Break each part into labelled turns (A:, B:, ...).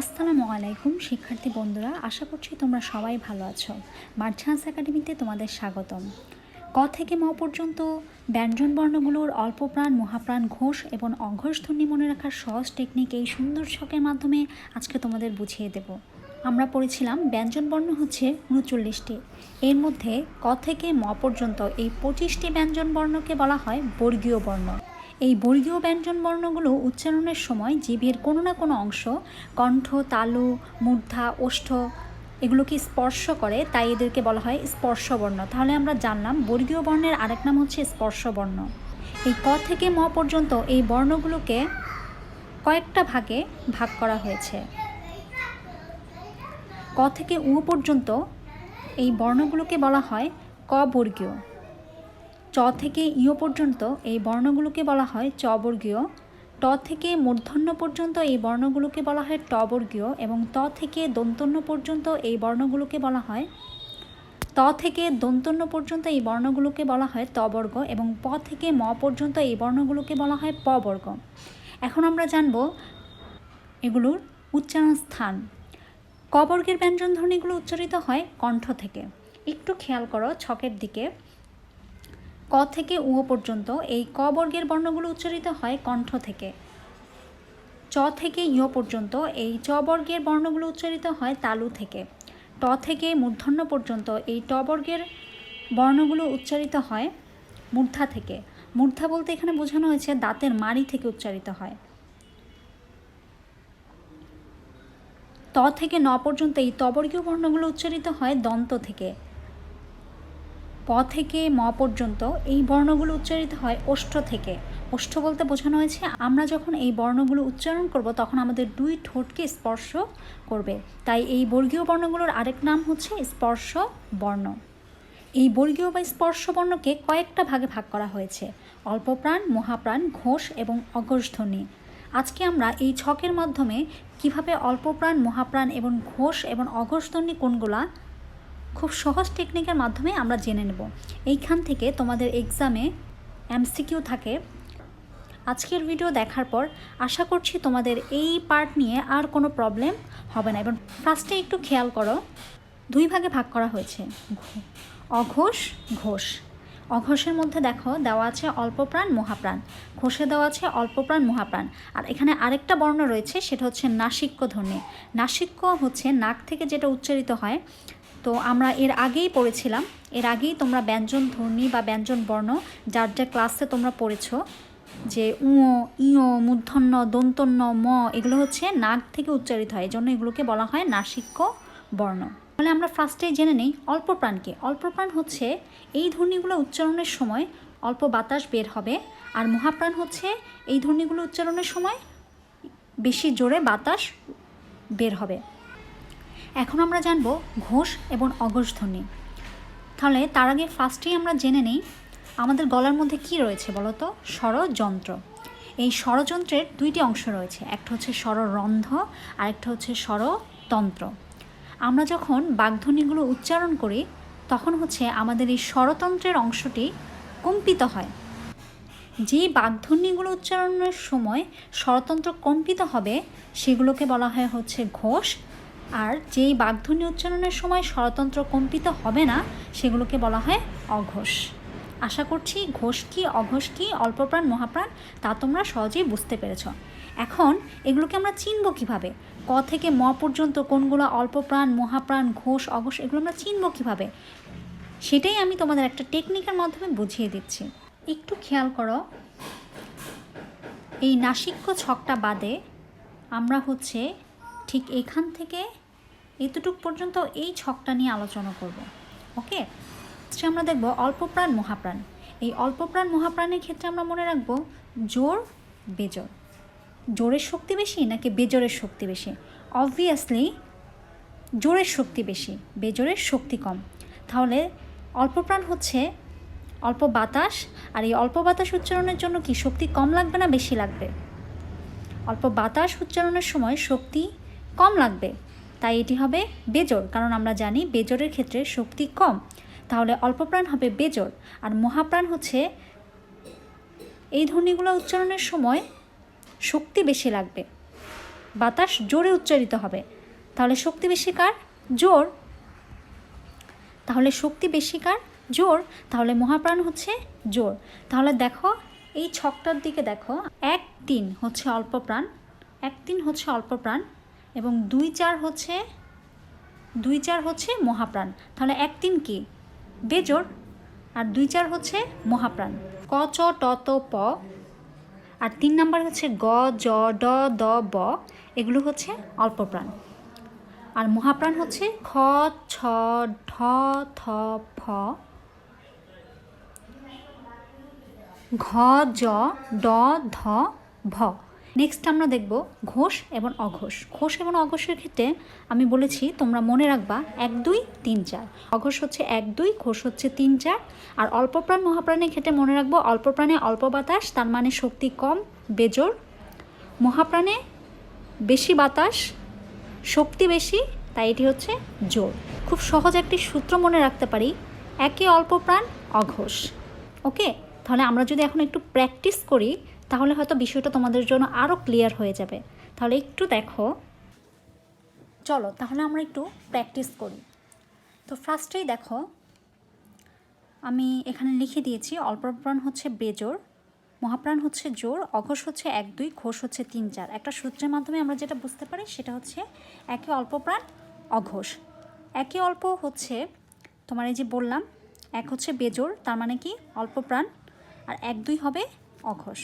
A: আসসালামু আলাইকুম, শিক্ষার্থী বন্ধুরা। আশা করছি তোমরা সবাই ভালো আছো। মার্চান্স একাডেমিতে তোমাদের স্বাগতম। ক থেকে ম পর্যন্ত ব্যঞ্জন বর্ণগুলোর অল্প প্রাণ মহাপ্রাণ, ঘোষ এবং অঘোষ ধ্বনি মনে রাখার সহজ টেকনিক এই সুন্দর ছকের মাধ্যমে আজকে তোমাদের বুঝিয়ে দেব। আমরা পড়েছিলাম ব্যঞ্জন বর্ণ হচ্ছে উনচল্লিশটি। এর মধ্যে ক থেকে ম পর্যন্ত এই পঁচিশটি ব্যঞ্জন বর্ণকে বলা হয় বর্গীয় বর্ণ। এই বর্গীয় ব্যঞ্জন বর্ণগুলো উচ্চারণের সময় জিভের কোনো না কোনো অংশ, কণ্ঠ, তালু, মূর্ধা, ওষ্ঠ এগুলোকে স্পর্শ করে, তাই এদেরকে বলা হয় স্পর্শবর্ণ। তাহলে আমরা জানলাম বর্গীয় বর্ণের আরেক নাম হচ্ছে স্পর্শবর্ণ। এই ক থেকে ম পর্যন্ত এই বর্ণগুলোকে কয়েকটা ভাগে ভাগ করা হয়েছে। ক থেকে উ পর্যন্ত এই বর্ণগুলোকে বলা হয় ক বর্গীয়। চ থেকে ইয় পর্যন্ত এই বর্ণগুলোকে বলা হয় চ বর্গীয় ট থেকে মূর্ধন্য পর্যন্ত এই বর্ণগুলোকে বলা হয় ট বর্গীয় এবং ত থেকে দন্তন্য পর্যন্ত এই বর্ণগুলোকে বলা হয় ত থেকে দন্তন্য পর্যন্ত এই বর্ণগুলোকে বলা হয় ত বর্গ এবং প থেকে ম পর্যন্ত এই বর্ণগুলোকে বলা হয় প বর্গ এখন আমরা জানব এগুলোর উচ্চারণ স্থান। ক বর্গের ব্যঞ্জন ধ্বনিগুলো উচ্চারিত হয় কণ্ঠ থেকে। একটু খেয়াল করো ছকের দিকে। ক থেকে উ পর্যন্ত এই ক বর্গের বর্ণগুলো উচ্চারিত হয় কণ্ঠ থেকে। চ থেকে ইয় পর্যন্ত এই চ বর্গের বর্ণগুলো উচ্চারিত হয় তালু থেকে। ট থেকে মূর্ধন্য পর্যন্ত এই ট বর্গের বর্ণগুলো উচ্চারিত হয় মূর্ধা থেকে। মূর্ধা বলতে এখানে বোঝানো হয়েছে দাঁতের মাড়ি থেকে উচ্চারিত হয়। ত থেকে ন পর্যন্ত এই তবর্গীয় বর্ণগুলো উচ্চারিত হয় দন্ত থেকে। প থেকে ম পর্যন্ত এই বর্ণগুলো উচ্চারিত হয় ওষ্ঠ থেকে। ওষ্ঠ বলতে বোঝানো হয়েছে, আমরা যখন এই বর্ণগুলো উচ্চারণ করব, তখন আমাদের দুই ঠোঁটকে স্পর্শ করবে। তাই এই বর্গীয় বর্ণগুলোর আরেক নাম হচ্ছে স্পর্শ বর্ণ। এই বর্গীয় বা স্পর্শ বর্ণকে কয়েকটা ভাগে ভাগ করা হয়েছে, অল্পপ্রাণ, মহাপ্রাণ, ঘোষ এবং অঘোষ ধ্বনি আজকে আমরা এই ছকের মাধ্যমে কীভাবে অল্পপ্রাণ, মহাপ্রাণ এবং ঘোষ এবং অঘোষ ধ্বনি কোনগুলা খুব সহজ টেকনিকের মাধ্যমে আমরা জেনে নেব। এইখান থেকে তোমাদের এক্সামে এমসিকিউ থাকে। আজকের ভিডিও দেখার পর আশা করছি তোমাদের এই পার্ট নিয়ে আর কোনো প্রবলেম হবে না এবং ফার্স্টে একটু খেয়াল করো। দুই ভাগে ভাগ করা হয়েছে। অঘোষ, ঘোষ। অঘোষের মধ্যে দেখো দেওয়া আছে অল্পপ্রাণ মহাপ্রাণ। ঘোষে দেওয়া আছে অল্পপ্রাণ মহাপ্রাণ। আর এখানে আরেকটা বর্ণ রয়েছে, সেটা হচ্ছে নাসিক্য ধ্বনি। নাসিক্য হচ্ছে নাক থেকে যেটা উচ্চারিত হয় তো আমরা এর আগেই পড়েছিলাম। এর আগেই তোমরা ব্যঞ্জন ধ্বনি বা ব্যঞ্জন বর্ণ, যার যা ক্লাসে তোমরা পড়েছো, যে উঁ ইয় মূর্ধন্য, দন্তন্য, ম, এগুলো হচ্ছে নাক থেকে উচ্চারিত হয়। এই জন্য এগুলোকে বলা হয় নাসিক্য বর্ণ। তাহলে আমরা ফার্স্টে জেনে নেই, অল্প প্রাণকে অল্প প্রাণ হচ্ছে এই ধ্বনিগুলো উচ্চারণের সময় অল্প বাতাস বের হবে, আর মহাপ্রাণ হচ্ছে এই ধ্বনিগুলো উচ্চারণের সময় বেশি জোরে বাতাস বের হবে। এখন আমরা জানব ঘোষ এবং অঘোষ ধ্বনি তাহলে তার আগে ফার্স্টেই আমরা জেনে নেই আমাদের গলার মধ্যে কি রয়েছে বলতো? স্বরযন্ত্র। এই স্বরযন্ত্রের দুইটি অংশ রয়েছে, একটা হচ্ছে স্বররন্ধ্র আর একটা হচ্ছে স্বরতন্ত্র। আমরা যখন বাগধ্বনিগুলো উচ্চারণ করি, তখন হচ্ছে আমাদের এই স্বরতন্ত্রের অংশটি কম্পিত হয়। যে বাগধ্বনিগুলো উচ্চারণের সময় স্বরতন্ত্র কম্পিত হবে, সেগুলোকে বলা হয় হচ্ছে ঘোষ আর যেই বাগধ্বনি উচ্চারণের সময় স্বরতন্ত্র কম্পিত হবে না, সেগুলোকে বলা হয় অঘোষ। আশা করছি ঘোষ কী, অঘোষ কী, অল্পপ্রাণ, মহাপ্রাণ, তা তোমরা সহজেই বুঝতে পেরেছ। এখন এগুলোকে আমরা চিনব কীভাবে? ক থেকে ম পর্যন্ত কোনগুলো অল্পপ্রাণ, মহাপ্রাণ, ঘোষ, অঘোষ, এগুলো আমরা চিনব কীভাবে? সেটাই আমি তোমাদের একটা টেকনিকের মাধ্যমে বুঝিয়ে দিচ্ছি। একটু খেয়াল করো। এই নাসিক্য ছকটা বাদে আমরা হচ্ছে ঠিক এখান থেকে এতটুক পর্যন্ত এই ছকটা নিয়ে আলোচনা করব, ওকে? সে আমরা দেখব অল্পপ্রাণ, মহাপ্রাণ। এই অল্পপ্রাণ, মহাপ্রাণের ক্ষেত্রে আমরা মনে রাখব জোর, বেজোর। জোরের শক্তি বেশি নাকি বেজোরের শক্তি বেশি? অবভিয়াসলি জোরের শক্তি বেশি, বেজোরের শক্তি কম। তাহলে অল্পপ্রাণ হচ্ছে অল্প বাতাস, আর এই অল্প বাতাস উচ্চারণের জন্য কি শক্তি কম লাগবে না বেশি লাগবে? অল্প বাতাস উচ্চারণের সময় শক্তি কম লাগবে। তাই এটি হবে বেজোর কারণ আমরা জানি বেজোরের ক্ষেত্রে শক্তি কম। তাহলে অল্পপ্রাণ হবে বেজোর আর মহাপ্রাণ হচ্ছে এই ধ্বনিগুলো উচ্চারণের সময় শক্তি বেশি লাগবে। বাতাস জোরে উচ্চারিত হবে। তাহলে শক্তি বেশি কার? জোর তাহলে শক্তি বেশি কার? জোর তাহলে মহাপ্রাণ হচ্ছে জোর তাহলে দেখো, এই ছকটার দিকে দেখো, এক তিন হচ্ছে অল্প প্রাণ এক তিন হচ্ছে অল্প প্রাণ এবং দুই চার হচ্ছে, দুই চার হচ্ছে মহাপ্রাণ। তাহলে এক তিন কি? বেজোর আর দুই চার হচ্ছে মহাপ্রাণ। ক, চ, ট, ত, প। আর তিন নাম্বার হচ্ছে গ, জ, ড, দ, ব। এগুলো হচ্ছে অল্প প্রাণ আর মহাপ্রাণ হচ্ছে খ, ছ, ঢ, থ ফ ঘ, জ, ড, ধ, ভ। নেক্সট আমরা দেখব ঘোষ এবং অঘোষ। ঘোষ এবং অঘোষের ক্ষেত্রে আমি বলেছি, তোমরা মনে রাখবা, এক, দুই, তিন, চার। অঘোষ হচ্ছে এক, দুই, ঘোষ হচ্ছে তিন, চার। আর অল্প প্রাণ মহাপ্রাণের ক্ষেত্রে মনে রাখব অল্প প্রাণে অল্প বাতাস, তার মানে শক্তি কম বেজোর মহাপ্রাণে বেশি বাতাস, শক্তি বেশি, তাই এটি হচ্ছে জোর খুব সহজ একটি সূত্র মনে রাখতে পারি, একে অল্প প্রাণ অঘোষ। ওকে? তাহলে আমরা যদি এখন একটু প্র্যাকটিস করি তাহলে হয়তো বিষয়টা তোমাদের জন্য আরও ক্লিয়ার হয়ে যাবে। তাহলে একটু দেখো। চলো, তাহলে আমরা একটু প্র্যাকটিস করি। তো ফার্স্টেই দেখো, আমি এখানে লিখে দিয়েছি অল্প প্রাণ হচ্ছে বেজোর মহাপ্রাণ হচ্ছে জোর অঘোষ হচ্ছে এক, দুই, ঘোষ হচ্ছে তিন, চার। একটা সূত্রের মাধ্যমে আমরা যেটা বুঝতে পারি সেটা হচ্ছে একে অল্প প্রাণ অঘোষ। একে অল্প হচ্ছে, তোমার এই যে বললাম, এক হচ্ছে বেজোর তার মানে কি? অল্প প্রাণ আর এক, দুই হবে অঘোষ।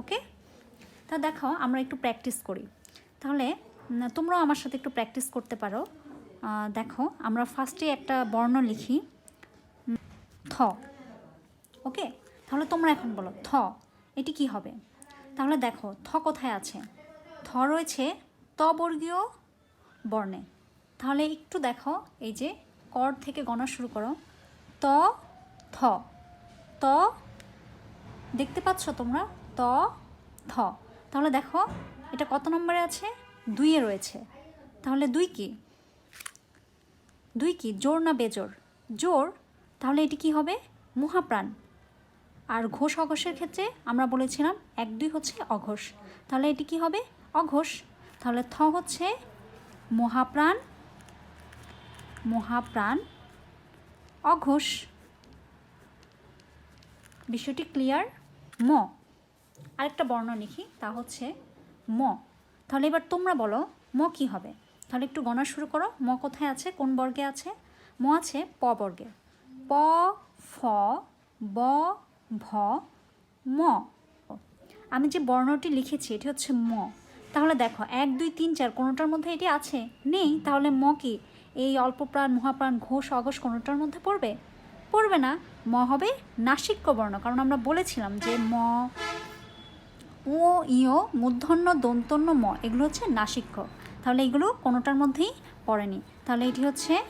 A: ওকে? তা দেখো আমরা একটু প্র্যাকটিস করি। তাহলে তোমরাও আমার সাথে একটু প্র্যাকটিস করতে পারো। দেখো, আমরা ফার্স্টে একটা বর্ণ লিখি। থ। ওকে? তাহলে তোমরা এখন বলো, থ, এটি কি হবে? তাহলে দেখো, থ কোথায় আছে? থ রয়েছে ত বর্গীয় বর্ণে। তাহলে একটু দেখো, এই যে কর থেকে গণা শুরু করো। ত, থ। ত, দেখতে পাচ্ছ তোমরা? ত, থ। তাহলে দেখো, এটা কত নম্বরে আছে? দুইয়ে রয়েছে। তাহলে দুই কি? দুই কি? জোর না বেজোর? জোর, তাহলে এটি কি হবে? মহাপ্রাণ। আর ঘোষ অঘোষের ক্ষেত্রে আমরা বলেছিলাম এক দুই হচ্ছে অঘোষ। তাহলে এটি কি হবে? অঘোষ। তাহলে থ হচ্ছে মহাপ্রাণ মহাপ্রাণ, অঘোষ। বিষয়টি ক্লিয়ার? ম। আরেকটা বর্ণ লিখি, তা হচ্ছে ম। তাহলে এবার তোমরা বলো, ম কি হবে? তাহলে একটু গণা শুরু করো। ম কোথায় আছে? কোন বর্গে আছে? ম আছে প বর্গে। প, ফ, ব, ভ, ম। আমি যে বর্ণটি লিখেছি, এটি হচ্ছে ম। তাহলে দেখো, এক, দুই, তিন, চার, কোনোটার মধ্যে এটি আছে? নেই। তাহলে ম কি? এই অল্প প্রাণ মহাপ্রাণ, ঘোষ, অঘোষ কোনোটার মধ্যে পড়বে? পড়বে না। ম হবে নাসিক্য বর্ণ, কারণ আমরা বলেছিলাম যে ম ও ইও, মূর্ধন্য, দন্তন্য, ম, এগুলো হচ্ছে নাসিক্য। তাহলে এগুলো কোনোটার মধ্যেই পড়েনি। তাহলে এটি হচ্ছে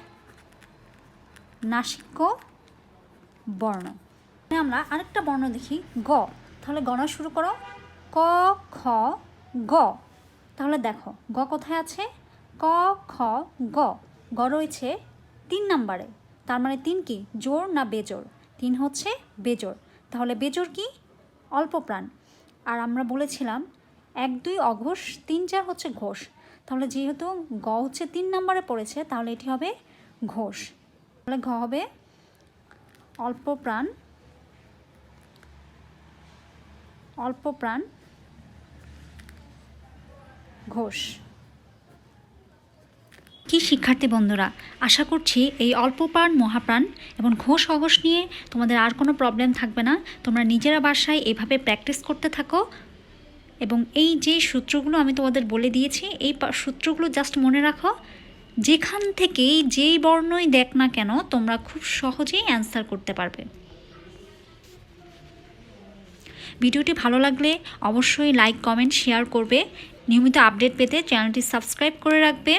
A: নাসিক্য বর্ণ। আমরা আরেকটা বর্ণ দেখি, গ। তাহলে গণা শুরু করো। ক, খ, গ। তাহলে দেখো, গ কোথায় আছে? ক, খ, গ। গ রয়েছে তিন নাম্বারে। তার মানে তিন কি? জোর না বেজোর তিন হচ্ছে বেজোর তাহলে বেজোর কি? অল্প প্রাণ। আর আমরা বলেছিলাম, এক, দুই অঘোষ, তিন, চার হচ্ছে ঘোষ। তাহলে যেহেতু গ হচ্ছে তিন নম্বরে পড়েছে, তাহলে এটি হবে ঘোষ। তাহলে ঘ হবে অল্প প্রাণ অল্প প্রাণ ঘোষ। কি শিক্ষার্থী বন্ধুরা? আশা করছি এই অল্প প্রাণ মহাপ্রাণ এবং ঘোষ অঘোষ নিয়ে তোমাদের আর কোনো প্রবলেম থাকবে না। তোমরা নিজেরা বাসায় এভাবে প্র্যাকটিস করতে থাকো এবং এই যে সূত্রগুলো আমি তোমাদের বলে দিয়েছি, এই সূত্রগুলো জাস্ট মনে রাখো। যেখান থেকেই যেই বর্ণই দেখ না কেন, তোমরা খুব সহজেই অ্যান্সার করতে পারবে। ভিডিওটি ভালো লাগলে অবশ্যই লাইক কমেন্ট শেয়ার করবে। নিয়মিত আপডেট পেতে চ্যানেলটি সাবস্ক্রাইব করে রাখবে।